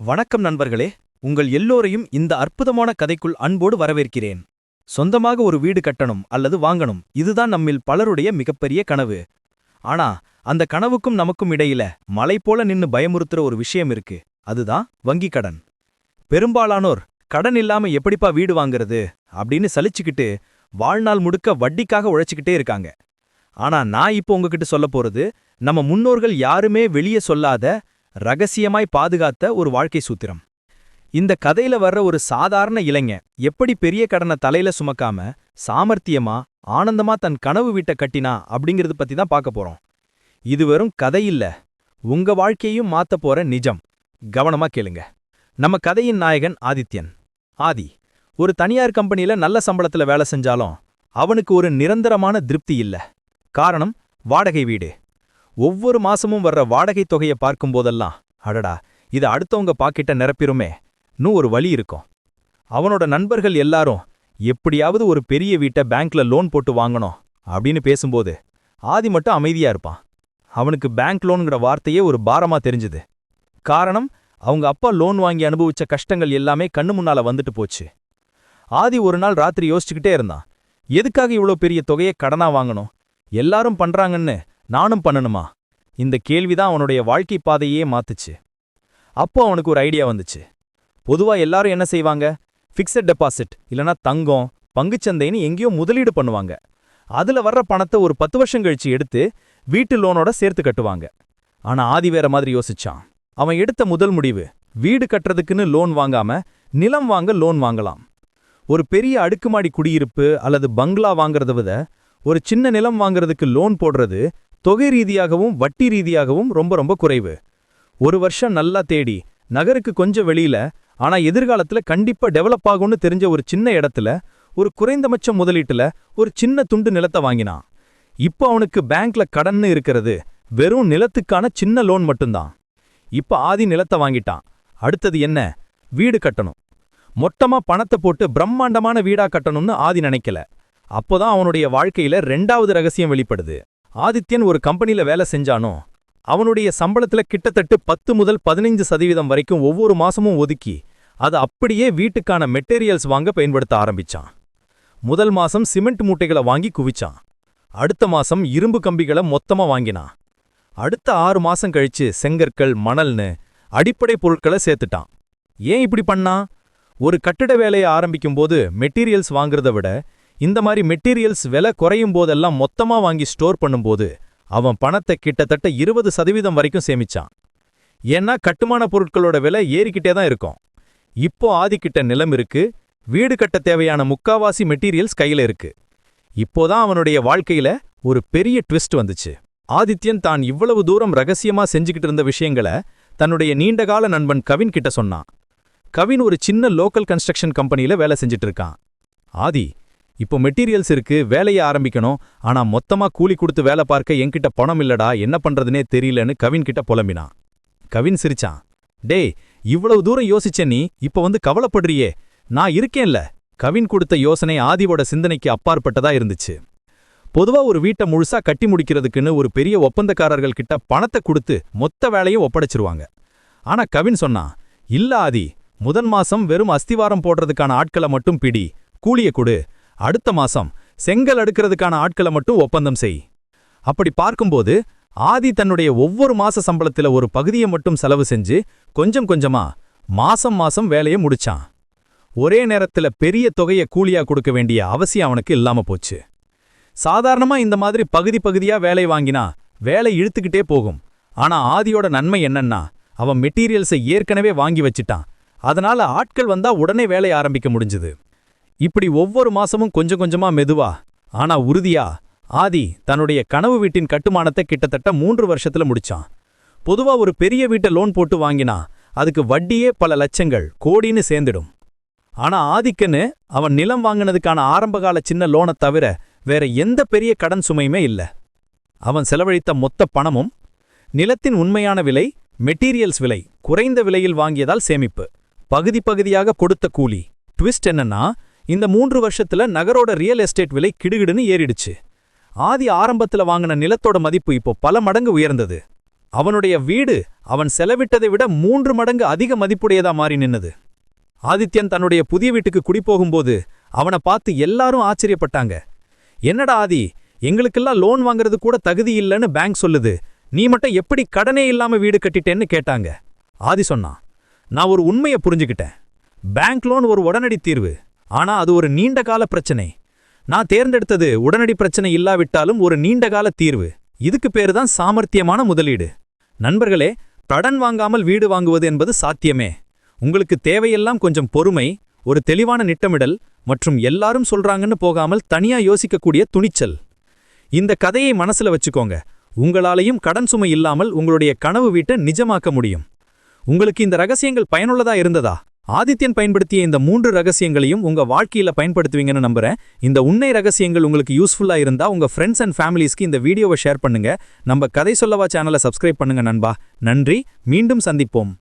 வணக்கம் நண்பர்களே உங்கள் எல்லோரையும் இந்த அற்புதமான கதைக்குள் அன்போடு வரவேற்கிறேன். சொந்தமாக ஒரு வீடு கட்டணும் அல்லது வாங்கணும் இதுதான் நம்மில் பலருடைய மிகப்பெரிய கனவு. ஆனா அந்த கனவுக்கும் நமக்கும் இடையில மலை போல நின்னு பயமுறுத்துற ஒரு விஷயம் இருக்கு அதுதான் வங்கி கடன். பெரும்பாலானோர் கடன் இல்லாம எப்படிப்பா வீடு வாங்குறது? அப்படின்னு சலிச்சுக்கிட்டு வாழ்நாள் முழுக்க வட்டிக்காக உழைச்சிக்கிட்டே இருக்காங்க. ஆனா நான் இப்போ உங்ககிட்ட சொல்ல போறது நம்ம முன்னோர்கள் யாருமே வெளியே சொல்லாத ரகசியமாய் பாதுகாத்த ஒரு வாழ்க்கை சூத்திரம். இந்த கதையில வர்ற ஒரு சாதாரண இளைஞ எப்படி பெரிய கடனை தலையில சுமக்காம சாமர்த்தியமா ஆனந்தமா தன் கனவு வீட்டை கட்டினா அப்படிங்கிறது பத்தி தான் பார்க்க போறோம். இது வெறும் கதை இல்ல. உங்க வாழ்க்கையையும் மாத்த போற நிஜம். கவனமா கேளுங்க. நம்ம கதையின் நாயகன் ஆதித்யன். ஆதி ஒரு தனியார் கம்பெனில நல்ல சம்பளத்துல வேலை செஞ்சாலும் அவனுக்கு ஒரு நிரந்தரமான திருப்தி இல்ல. காரணம் வாடகை வீடு. ஒவ்வொரு மாசமும் வர்ற வாடகை தொகையை பார்க்கும்போதெல்லாம் அடடா இது அடுத்தவங்க பாக்கெட்ட நிரப்பிருமே இன்னும் ஒரு வழி இருக்கும். அவனோட நண்பர்கள் எல்லாரும் எப்படியாவது ஒரு பெரிய வீட்டை பேங்க்ல லோன் போட்டு வாங்கணும் அப்படின்னு பேசும்போது ஆதி மட்டும் அமைதியா இருப்பான். அவனுக்கு பேங்க் லோனுங்கிற வார்த்தையே ஒரு பாரமா தெரிஞ்சுது. காரணம் அவங்க அப்பா லோன் வாங்கி அனுபவிச்ச கஷ்டங்கள் எல்லாமே கண்ணு முன்னால வந்துட்டு போச்சு. ஆதி ஒரு நாள் ராத்திரி யோசிச்சுக்கிட்டே இருந்தான். எதுக்காக இவ்ளோ பெரிய தொகையை கடனா வாங்கணும்? எல்லாரும் பண்றாங்கன்னு நானும் பண்ணணுமா? இந்த கேள்விதான் அவனுடைய வாழ்க்கை பாதையே மாத்துச்சு. அப்போ அவனுக்கு ஒரு ஐடியா வந்துச்சு. பொதுவா எல்லாரும் என்ன செய்வாங்க? ஃபிக்ஸட் டெபாசிட் இல்லனா தங்கம் பங்குச்சந்தைன்னு எங்கேயோ முதலீடு பண்ணுவாங்க. அதுல வர்ற பணத்தை ஒரு பத்து வருஷம் கழிச்சு எடுத்து வீட்டு லோனோட சேர்த்து கட்டுவாங்க. ஆனா ஆதி வேற மாதிரி யோசிச்சான். அவன் எடுத்த முதல் முடிவு வீடு கட்டுறதுக்குன்னு லோன் வாங்காம நிலம் வாங்க லோன் வாங்கலாம். ஒரு பெரிய அடுக்குமாடி குடியிருப்பு அல்லது பங்களா வாங்குறத விட ஒரு சின்ன நிலம் வாங்குறதுக்கு லோன் போடுறது தொகை ரீதியாகவும் வட்டி ரீதியாகவும் ரொம்ப ரொம்ப குறைவு. ஒரு வருஷம் நல்லா தேடி நகருக்கு கொஞ்சம் வெளியில ஆனா எதிர்காலத்துல கண்டிப்பா டெவலப் ஆகும்னு தெரிஞ்ச ஒரு சின்ன இடத்துல ஒரு குறைந்தபட்ச முதலீட்டுல ஒரு சின்ன துண்டு நிலத்தை வாங்கினான். இப்போ அவனுக்கு பேங்க்ல கடன்னு இருக்கிறது வெறும் நிலத்துக்கான சின்ன லோன் மட்டும்தான். இப்ப ஆதி நிலத்தை வாங்கிட்டான். அடுத்தது என்ன? வீடு கட்டணும். மொத்தமா பணத்தை போட்டு பிரம்மாண்டமான வீடா கட்டணும்னு ஆதி நினைக்கல. அப்போதான் அவனுடைய வாழ்க்கையில ரெண்டாவது ரகசியம் வெளிப்படுது. ஆதித்யன் ஒரு கம்பெனில வேலை செஞ்சானோ அவனுடைய சம்பளத்துல கிட்டத்தட்ட பத்து முதல் பதினைஞ்சு சதவீதம் வரைக்கும் ஒவ்வொரு மாசமும் ஒதுக்கி அதை அப்படியே வீட்டுக்கான மெட்டீரியல்ஸ் வாங்க பயன்படுத்த ஆரம்பிச்சான். முதல் மாசம் சிமெண்ட் மூட்டைகளை வாங்கி குவிச்சான். அடுத்த மாசம் இரும்பு கம்பிகளை மொத்தமா வாங்கினான். அடுத்த ஆறு மாசம் கழிச்சு செங்கற்கள் மணல்னு அடிப்படை பொருட்களை சேர்த்துட்டான். ஏன் இப்படி பண்ணா ஒரு கட்டிட வேலையை ஆரம்பிக்கும்போது மெட்டீரியல்ஸ் வாங்குறத விட இந்த மாதிரி மெட்டீரியல்ஸ் விலை குறையும் போதெல்லாம் மொத்தமா வாங்கி ஸ்டோர் பண்ணும்போது அவன் பணத்தை கிட்டத்தட்ட இருபது சதவீதம் வரைக்கும் சேமிச்சான். ஏன்னா கட்டுமான பொருட்களோட விலை ஏறிக்கிட்டே தான் இருக்கும். இப்போ ஆதிக்கிட்ட நிலம் இருக்கு வீடு கட்ட தேவையான முக்காவாசி மெட்டீரியல்ஸ் கையில இருக்கு. இப்போதான் அவனுடைய வாழ்க்கையில ஒரு பெரிய ட்விஸ்ட் வந்துச்சு. ஆதித்யன் தான் இவ்வளவு தூரம் ரகசியமா செஞ்சுக்கிட்டு இருந்த விஷயங்கள தன்னுடைய நீண்டகால நண்பன் கவின் கிட்ட சொன்னான். கவின் ஒரு சின்ன லோக்கல் கன்ஸ்ட்ரக்ஷன் கம்பெனில வேலை செஞ்சிட்டு இருக்கான். ஆதி இப்போ மெட்டீரியல்ஸ் இருக்கு வேலையை ஆரம்பிக்கணும். ஆனா மொத்தமா கூலி கொடுத்து வேலை பார்க்க என்கிட்ட பணம் இல்லடா என்ன பண்றதுனே தெரியலன்னு கவின் கிட்ட புலம்பினான். கவின் சிரிச்சான். டேய் இவ்வளவு தூரம் யோசிச்ச நீ இப்ப வந்து கவலைப்படுறியே. நான் இருக்கேன்ல. கவின் கொடுத்த யோசனை ஆதிவோட சிந்தனைக்கு அப்பாற்பட்டதா இருந்துச்சு. பொதுவா ஒரு வீட்டை முழுசா கட்டி முடிக்கிறதுக்குன்னு ஒரு பெரிய ஒப்பந்தக்காரர்கள் கிட்ட பணத்தை கொடுத்து மொத்த வேலையும் ஒப்படைச்சிருவாங்க. ஆனா கவின் சொன்னான் இல்ல ஆதி முதன் மாசம் வெறும் அஸ்திவாரம் போடுறதுக்கான ஆட்களை மட்டும் பிடி. கூலிய கொடு. அடுத்த மாசம் செங்கல் அடுக்கிறதுக்கான ஆட்களை மட்டும் ஒப்பந்தம் செய். அப்படி பார்க்கும்போது ஆதி தன்னுடைய ஒவ்வொரு மாச சம்பளத்துல ஒரு பகுதியை மட்டும் செலவு செஞ்சு கொஞ்சம் கொஞ்சமா மாசம் மாசம் வேலையை முடிச்சான். ஒரே நேரத்துல பெரிய தொகையை கூலியா கொடுக்க வேண்டிய அவசியம் அவனுக்கு இல்லாம போச்சு. சாதாரணமா இந்த மாதிரி பகுதி பகுதியா வேலை வாங்கினா வேலை இழுத்துக்கிட்டே போகும். ஆனா ஆதியோட நன்மை என்னன்னா அவன் மெட்டீரியல்ஸை ஏற்கனவே வாங்கி வச்சிட்டான். அதனால ஆட்கள் வந்தா உடனே வேலை ஆரம்பிக்க முடிஞ்சுது. இப்படி ஒவ்வொரு மாசமும் கொஞ்சம் கொஞ்சமா மெதுவா. ஆனா உறுதியா ஆதி தன்னுடைய கனவு வீட்டின் கட்டுமானத்தை கிட்டத்தட்ட மூன்று வருஷத்துல முடிச்சான். பொதுவா ஒரு பெரிய வீட்டை லோன் போட்டு வாங்கினா அதுக்கு வட்டியே பல லட்சங்கள் கோடின்னு சேர்ந்துடும். ஆனா ஆதிக்கன்னு அவன் நிலம் வாங்கினதுக்கான ஆரம்பகால சின்ன லோனை தவிர வேற எந்த பெரிய கடன் சுமையுமே இல்ல. அவன் செலவழித்த மொத்த பணமும் நிலத்தின் உண்மையான விலை மெட்டீரியல்ஸ் விலை குறைந்த விலையில் வாங்கியதால் சேமிப்பு. பகுதி பகுதியாக கொடுத்த கூலி. ட்விஸ்ட் என்னன்னா இந்த மூன்று வருஷத்துல நகரோட ரியல் எஸ்டேட் விலை கிடுகிடுன்னு ஏறிடுச்சு. ஆதி ஆரம்பத்துல வாங்கின நிலத்தோட மதிப்பு இப்போ பல மடங்கு உயர்ந்தது. அவனுடைய வீடு அவன் செலவிட்டதை விட மூன்று மடங்கு அதிக மதிப்புடையதா மாறி நின்னது. ஆதித்யன் தன்னுடைய புதிய வீட்டுக்கு குடிபோகும்போது அவனை பார்த்து எல்லாரும் ஆச்சரியப்பட்டாங்க. என்னடா ஆதி எங்களுக்கெல்லாம் லோன் வாங்குறது கூட தகுதி இல்லைன்னு பேங்க் சொல்லுது. நீ மட்டும் எப்படி கடனே இல்லாம வீடு கட்டிட்டேன்னு கேட்டாங்க. ஆதி சொன்னான் நான் ஒரு உண்மையை புரிஞ்சுக்கிட்டேன். பேங்க் லோன் ஒரு உடனடி தீர்வு. ஆனா அது ஒரு நீண்ட கால பிரச்சனை. நான் தேர்ந்தெடுத்தது உடனடி பிரச்சனை இல்லாவிட்டாலும் ஒரு நீண்ட கால தீர்வு. இதுக்கு பேரு தான் சாமர்த்தியமான முதலீடு. நண்பர்களே கடன் வாங்காமல் வீடு வாங்குவது என்பது சாத்தியமே. உங்களுக்கு தேவையெல்லாம் கொஞ்சம் பொறுமை ஒரு தெளிவான நிட்டமிடல் மற்றும் எல்லாரும் சொல்றாங்கன்னு போகாமல் தனியா யோசிக்கக்கூடிய துணிச்சல். இந்த கதையை மனசுல வச்சுக்கோங்க. உங்களாலையும் கடன் சுமை இல்லாமல் உங்களுடைய கனவு வீட்டை நிஜமாக்க முடியும். உங்களுக்கு இந்த ரகசியங்கள் பயனுள்ளதா இருந்ததா? ஆதித்யன் பயன்படுத்திய இந்த மூன்று ரகசியங்களையும் உங்க வாழ்க்கையில பயன்படுத்துவீங்கன்னு நம்புறேன். இந்த உண்மை ரகசியங்கள் உங்களுக்கு யூஸ்ஃபுல்லா இருந்தா உங்க ஃப்ரெண்ட்ஸ் அண்ட் ஃபேமிலிஸ்க்கு இந்த வீடியோவை ஷேர் பண்ணுங்க. நம்ம கதை சொல்லவா சேனலை சப்ஸ்கிரைப் பண்ணுங்க நண்பா. நன்றி. மீண்டும் சந்திப்போம்.